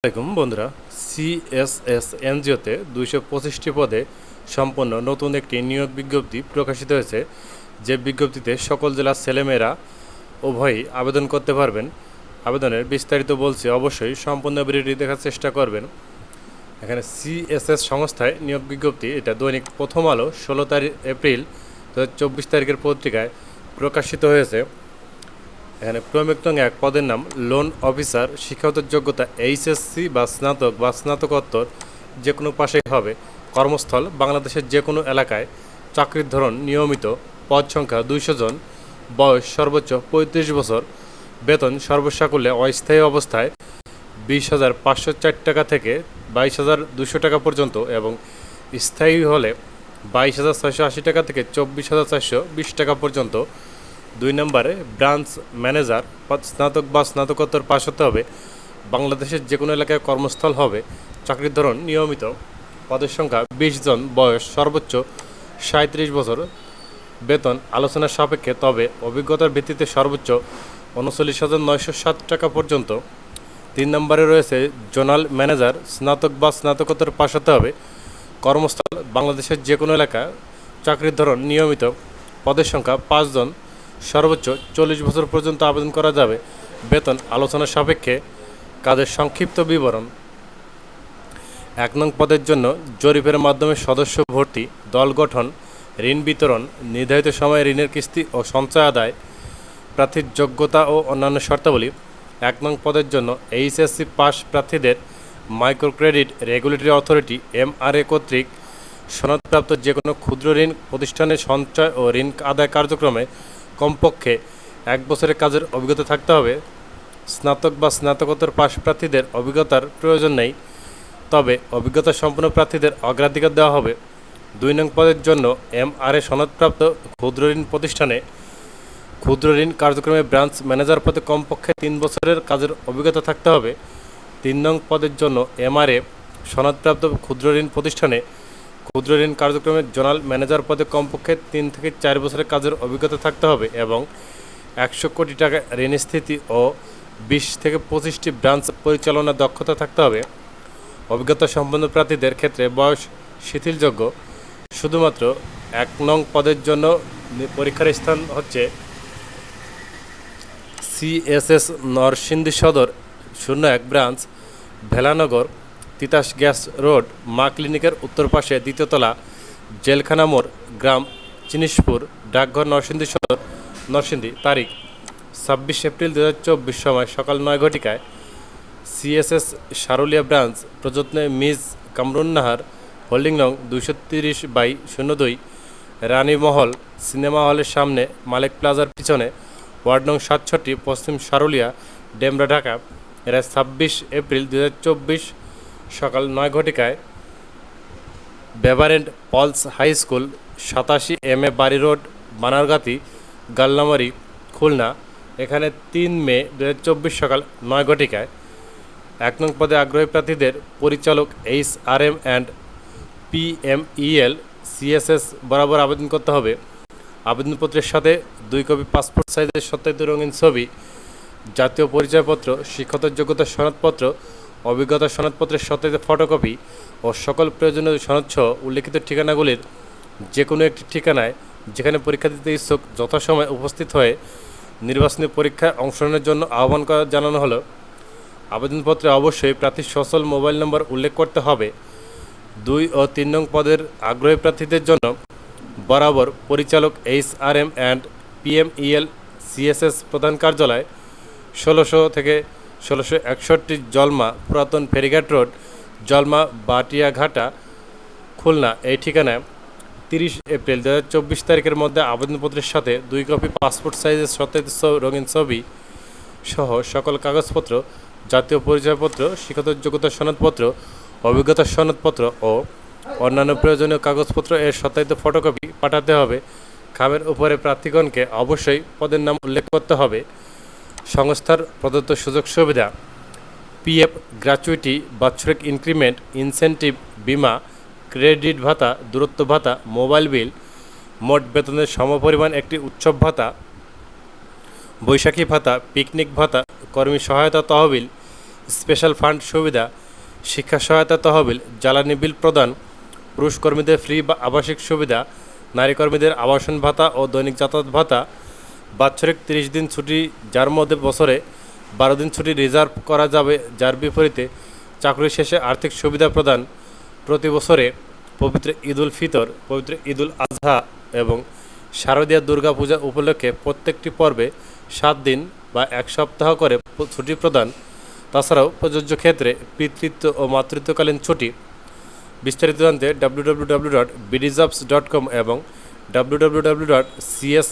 আসসালামাইকুম বন্ধুরা, সিএসএস এনজিওতে দুইশো পঁচিশটি পদে সম্পন্ন নতুন একটি নিয়োগ বিজ্ঞপ্তি প্রকাশিত হয়েছে। যে বিজ্ঞপ্তিতে সকল জেলার ছেলেমেয়েরা উভয়ই আবেদন করতে পারবেন। আবেদনের বিস্তারিত বলছি, অবশ্যই সম্পূর্ণ ভিডিওটি দেখার চেষ্টা করবেন। এখানে সিএসএস সংস্থায় নিয়োগ বিজ্ঞপ্তি, এটা দৈনিক প্রথম আলো, ষোলো তারিখ, এপ্রিল, দু তারিখের পত্রিকায় প্রকাশিত হয়েছে। এখানে ক্রমিক এক পদের নাম লোন অফিসার, শিক্ষাগত যোগ্যতা এইচএসসি বা স্নাতক বা স্নাতকোত্তর যে কোনো পাশেই হবে। কর্মস্থল বাংলাদেশের যে কোনো এলাকায় চাকরির ধরন নিয়মিত পদ সংখ্যা দুইশো জন, বয়স সর্বোচ্চ পঁয়ত্রিশ বছর, বেতন সর্বসাকুল্যে অস্থায়ী অবস্থায় বিশ হাজার পাঁচশো চার টাকা থেকে বাইশ হাজার দুশো টাকা পর্যন্ত এবং স্থায়ী হলে বাইশ হাজার ছয়শো আশি টাকা থেকে চব্বিশ হাজার চারশো বিশ টাকা পর্যন্ত দুই নম্বরে ব্রাঞ্চ ম্যানেজার স্নাতক বা স্নাতকোত্তর পাশ হতে হবে। বাংলাদেশের যে কোনো এলাকায় কর্মস্থল হবে। চাকরির ধরন নিয়মিত। পদের সংখ্যা বিশ জন, বয়স সর্বোচ্চ সাঁত্রিশ বছর। বেতন আলোচনার সাপেক্ষে, তবে অভিজ্ঞতার ভিত্তিতে সর্বোচ্চ উনচল্লিশ হাজার নয়শো সাত টাকা পর্যন্ত। তিন নম্বরে রয়েছে জোনাল ম্যানেজার, স্নাতক বা স্নাতকোত্তর পাশ হতে হবে। কর্মস্থল বাংলাদেশের যে কোনো এলাকা চাকরির ধরন নিয়মিত। পদের সংখ্যা পাঁচজন সর্বোচ্চ চল্লিশ বছর পর্যন্ত আবেদন করা যাবে। বেতন আলোচনা সাপেক্ষে কাজের সংক্ষিপ্ত বিবরণ। এক নং পদের জন্য জরিপের মাধ্যমে সদস্য ভর্তি, দল গঠন, ঋণ বিতরণ, নির্ধারিত সময়ে ঋণের কিস্তি ও সঞ্চয় আদায়, প্রার্থীর যোগ্যতা ও অন্যান্য শর্তাবলী। এক নং পদের জন্য এইচএসসি পাস প্রার্থীদের micro credit regulatory authority MRA কর্তৃক সনদপ্রাপ্ত যে কোনো ক্ষুদ্র ঋণ প্রতিষ্ঠানের সঞ্চয় ও ঋণ আদায় কার্যক্রমে কমপক্ষে এক বছরের কাজের অভিজ্ঞতা থাকতে হবে। স্নাতক বা স্নাতকোত্তর পাশ প্রার্থীদের অভিজ্ঞতার প্রয়োজন নেই। তবে অভিজ্ঞতা সম্পন্ন প্রার্থীদের অগ্রাধিকার দেওয়া হবে। দুই নং পদের জন্য এম আর এ সনদপ্রাপ্ত ক্ষুদ্র ঋণ প্রতিষ্ঠানে ক্ষুদ্র ঋণ কার্যক্রমে ব্রাঞ্চ ম্যানেজার পদে কমপক্ষে তিন বছরের কাজের অভিজ্ঞতা থাকতে হবে। তিন নং পদের জন্য এমআরএ সনদপ্রাপ্ত ক্ষুদ্র ঋণ প্রতিষ্ঠানে ক্ষুদ্র ঋণ কার্যক্রমের জোনাল ম্যানেজার পদে কমপক্ষে তিন থেকে চার বছরের কাজের অভিজ্ঞতা থাকতে হবে এবং একশো কোটি টাকা ঋণ স্থিতি ও বিশ থেকে পঁচিশটি ব্রাঞ্চ পরিচালনার দক্ষতা থাকতে হবে। অভিজ্ঞতা সম্পন্ন প্রার্থীদের ক্ষেত্রে বয়স শিথিলযোগ্য। শুধুমাত্র এক নং পদের জন্য পরীক্ষার স্থান হচ্ছে সিএসএস নরসিংদী সদর, শূন্য এক branch, Bhelanagar Titas gas road, মা ক্লিনিকের উত্তর পাশে দ্বিতীয়তলা জেলখানা মোড়, গ্রাম চিনিশপুর ডাকঘর নরসিংদী সদর, নরসিংদী। তারিখ, ছাব্বিশ এপ্রিল দু চব্বিশ সময় সকাল নয় ঘটিকায় সিএসএস সারুলিয়া ব্রাঞ্চ, প্রযত্নে মিস কামরুন্নাহার হোল্ডিং নং দুইশো তিরিশ বাই শূন্য দুই রানীমহল সিনেমা হলের সামনে, মালিক প্লাজার পিছনে, ওয়ার্ড নং সাতষট্টি, পশ্চিম সারুলিয়া, ডেমরা, ঢাকা। এরা ছাব্বিশ এপ্রিল দু হাজার চব্বিশ সকাল নয় ঘটিকায় বেভারেন্ট পলস হাই স্কুল সাতাশি এম এ বাড়ি রোড, বানারগাতি, গাল্লামারি, খুলনা। এখানে তিন মে দু হাজার চব্বিশ সকাল নয় ঘটিকায় এক নং পদে আগ্রহী প্রার্থীদের পরিচালক H R M and PMEL CSS বরাবর আবেদন করতে হবে। আবেদনপত্রের সাথে দুই কপি পাসপোর্ট সাইজের সত্যায়িত রঙিন ছবি, জাতীয় পরিচয়পত্র শিক্ষত যোগ্যতা সনদপত্র অভিজ্ঞতা সনদপত্রের সত্যায়িত ফটোকপি ও সকল প্রয়োজনীয় সনদসহ উল্লিখিত ঠিকানাগুলির যে কোনো একটি ঠিকানায় যেখানে পরীক্ষা দিতে ইচ্ছুক যথাসময়ে উপস্থিত হয়ে নির্বাচনী পরীক্ষায় অংশগ্রহণের জন্য আহ্বান করা জানানো হলো। আবেদনপত্রে অবশ্যই প্রার্থীর সচল মোবাইল নম্বর উল্লেখ করতে হবে। দুই ও তিন নং পদের আগ্রহী প্রার্থীদের জন্য বরাবর পরিচালক H R M and PMEL CSS প্রধান কার্যালয় ষোলোশো থেকে ষোলোশো একষট্টি জলমা পুরাতন ফেরিঘাট রোড, জলমা বাটিয়াঘাটা, খুলনা। এই ঠিকানায় তিরিশ এপ্রিল দু চব্বিশ তারিখের মধ্যে আবেদনপত্রের সাথে দুই কপি পাসপোর্ট সাইজের সত্যায়িত রঙিন ছবি সহ সকল কাগজপত্র, জাতীয় পরিচয়পত্র, শিক্ষাগত যোগ্যতা সনদপত্র, অভিজ্ঞতা সনদপত্র ও অন্যান্য প্রয়োজনীয় কাগজপত্র এর সত্যায়িত ফটোকপি পাঠাতে হবে। খামের উপরে প্রার্থীগণকে অবশ্যই পদের নাম উল্লেখ করতে হবে। সংস্থার প্রদত্ত সুযোগ সুবিধা, পিএফ গ্র্যাচুইটি বাৎসরিক ইনক্রিমেন্ট, ইনসেন্টিভ বিমা, ক্রেডিট ভাতা, দূরত্ব ভাতা, মোবাইল বিল, মোট বেতনের সমপরিমাণ একটি উৎসব ভাতা, বৈশাখী ভাতা, পিকনিক ভাতা, কর্মী সহায়তা তহবিল, স্পেশাল ফান্ড সুবিধা, শিক্ষা সহায়তা তহবিল, জ্বালানি বিল প্রদান, পুরুষ কর্মীদের ফ্রি বা আবাসিক সুবিধা, নারী কর্মীদের আবাসন ভাতা ও দৈনিক যাতায়াত ভাতা বাৎসরিক তিরিশ দিন ছুটি যার মধ্যে বছরে বারো দিন ছুটি রিজার্ভ করা যাবে, যার বিপরীতে চাকরি শেষে আর্থিক সুবিধা প্রদান প্রতি বছরে পবিত্র ঈদুল ফিতর, পবিত্র ঈদুল আজহা এবং শারদীয় দুর্গা পূজা উপলক্ষে প্রত্যেকটি পর্বে সাত দিন বা এক সপ্তাহ করে ছুটি প্রদান। তাছাড়াও প্রযোজ্য ক্ষেত্রে পিতৃত্ব ও মাতৃত্বকালীন ছুটি। বিস্তারিত জানতে W W W dot bdjobs dot com এবং W W W dot CS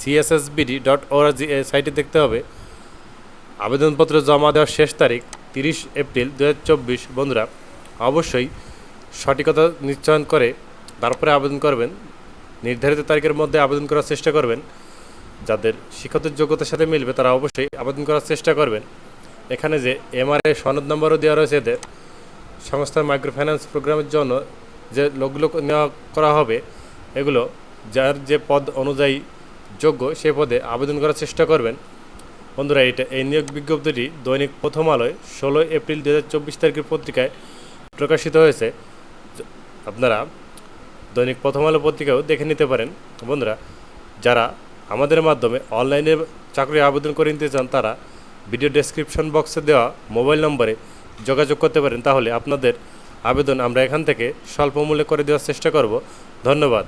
CSSBD dot ORG এই সাইটে দেখতে হবে। আবেদনপত্র জমা দেওয়ার শেষ তারিখ তিরিশ এপ্রিল দু হাজার চব্বিশ। বন্ধুরা, অবশ্যই সঠিকতা নিশ্চয়ন করে তারপরে আবেদন করবেন। নির্ধারিত তারিখের মধ্যে আবেদন করার চেষ্টা করবেন। যাদের শিক্ষাগত যোগ্যতার সাথে মিলবে, তারা অবশ্যই আবেদন করার চেষ্টা করবেন। এখানে যে এমআরআই সনদ নম্বরও দেওয়া রয়েছে এদের। সংস্থার মাইক্রো ফাইন্যান্স প্রোগ্রামের জন্য যে লোকগুলো নেওয়া করা হবে, এগুলো যার যে পদ অনুযায়ী যোগ্য, সে পদে আবেদন করার চেষ্টা করবেন। বন্ধুরা, এটা এই নিয়োগ বিজ্ঞপ্তিটি দৈনিক প্রথম আলোয় ষোলোই এপ্রিল দু হাজার চব্বিশ তারিখের পত্রিকায় প্রকাশিত হয়েছে। আপনারা দৈনিক প্রথম আলো পত্রিকাও দেখে নিতে পারেন। বন্ধুরা, যারা আমাদের মাধ্যমে অনলাইনে চাকরি আবেদন করে নিতে চান, তারা ভিডিও ডেসক্রিপশন বক্সে দেওয়া মোবাইল নম্বরে যোগাযোগ করতে পারেন। তাহলে আপনাদের আবেদন আমরা এখান থেকে স্বল্প মূল্যে করে দেওয়ার চেষ্টা করব। ধন্যবাদ।